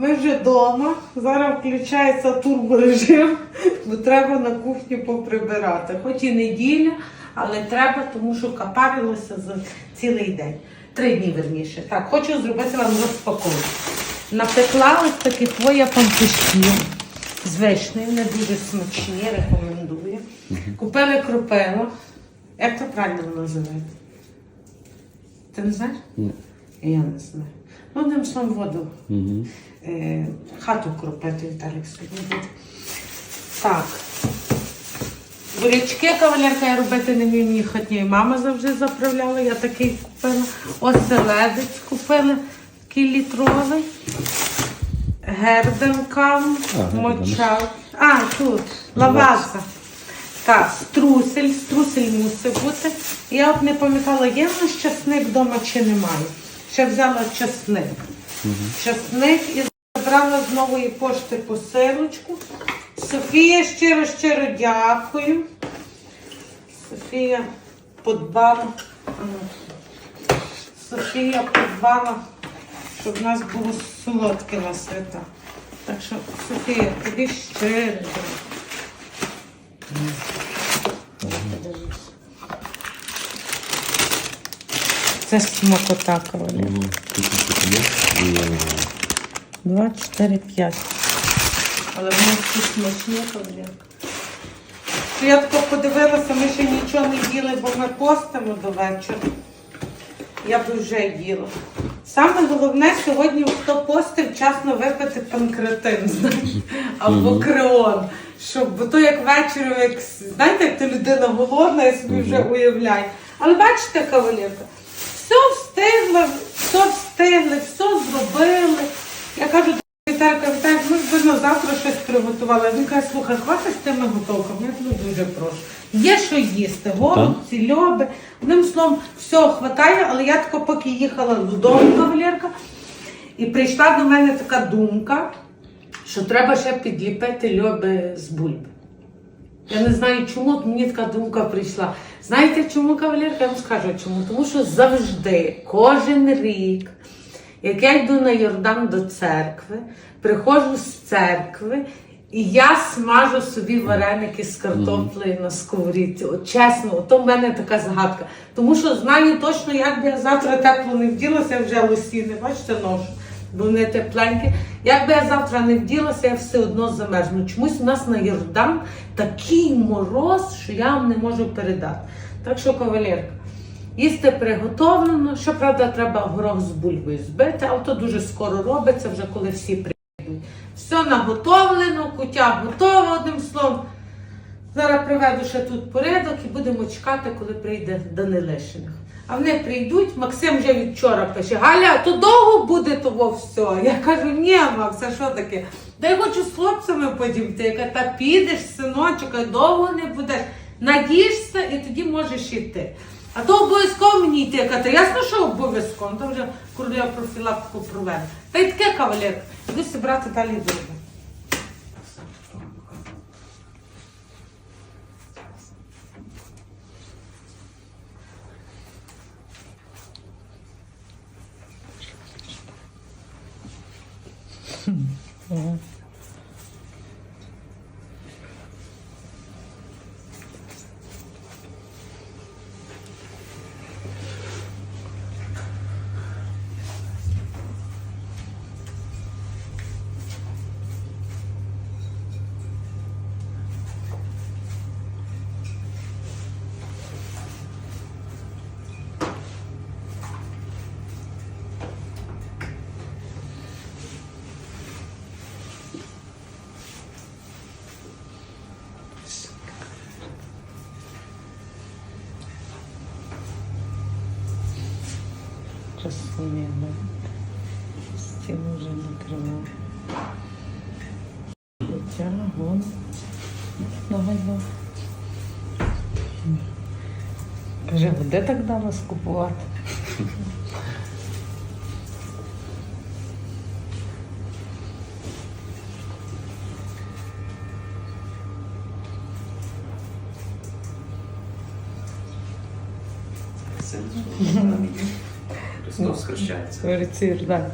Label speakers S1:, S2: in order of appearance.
S1: Ми вже вдома. Зараз включається турборежим, бо треба на кухню поприбирати. Хоч і неділя, але треба, тому що капарилося за цілий день. Три дні верніше. Так, хочу зробити вам розпаковку. Напекла ось таких твоя пампушків з вишнею, вони дуже смачні, рекомендую. Купили кропило. Як це правильно називається? Ти не знаєш?
S2: Ні.
S1: Я не знаю. Ну, одним словом, воду.
S2: Угу.
S1: Е, хату кропити Віталік сьогодні буде. Так. Бурячки кавалерка я робити не вмію, мені хатньої мама завжди заправляла, я такий купила. Оселедець купили, такий літровий. Герденка,
S2: Герден.
S1: моча. А, тут, лаваза. Так, струсель, струсель мусить бути. Я от не пам'ятала, є в нас часник вдома чи немає. Ще взяла часник. Часник і забрала з нової пошти посилочку. Софія щиро щиро дякую. Софія подбала. Софія подбала, щоб в нас було солодке на свята. Так що, Софія, тобі щиро. дякую. Це смакота
S2: е,
S1: Два, чотири, п'ять. Але вони всі смачні кавалерка. Я тако подивилася, ми ще нічого не їли, бо ми постимо до вечора. Я б вже їла. Саме головне сьогодні, хто постив, вчасно випити панкретин, знаєш, або креон. Щоб, бо то як вечором, як, знаєте, як то людина голодна, я собі вже уявляю. Але бачите, кавалерка, все встигли, все встигли, все зробили. Я кажу, Віталька, Віталька, ми ж на завтра щось приготували. Він каже, слухай, хватить з тими готовками, я тебе дуже прошу. Є що їсти, голубці, льоби. Одним словом, все хватає, але я тако поки їхала додому, кавалерка, і прийшла до мене така думка, що треба ще підліпити льоби з бульби. Я не знаю, чому мені така думка прийшла. Знаєте, чому кавалерка? Я вам скажу чому. Тому що завжди, кожен рік, як я йду на Йордан до церкви, приходжу з церкви, і я смажу собі вареники з картоплею на сковорідці. От чесно, то в мене така загадка. Тому що знаю точно, як би я завтра тепло не вділася, я вже лосіни, бачите, ношу. Бо вони тепленькі. Як би я завтра не вділася, я все одно замерзну. Чомусь у нас на Йордан такий мороз, що я вам не можу передати. Так що, кавалерка, їсти приготовлено. Щоправда, треба горох з бульбою збити, але то дуже скоро робиться, вже коли всі прийдуть. Все наготовлено, кутя готова, одним словом. Зараз приведу ще тут порядок і будемо чекати, коли прийде Данилишиних. А вони прийдуть, Максим вже від вчора пише, Галя, то довго буде того все. Я кажу, ні, Макс, а що таке? Та я хочу з хлопцями подімти. Я кажу, та підеш, синочок, довго не будеш. Надієшся і тоді можеш йти. А то обов'язково мені йти. Я кажу, та ясно, що обов'язково, то вже королева профілактику проведе. Та й таке кавалер. Іду брати далі Hmm. Oo. Красиві, стіну вже накривав. Хоча, вон. Давай, давай. Каже, де так дала скупувати?
S3: Христос хрещається.
S1: Говорить, так.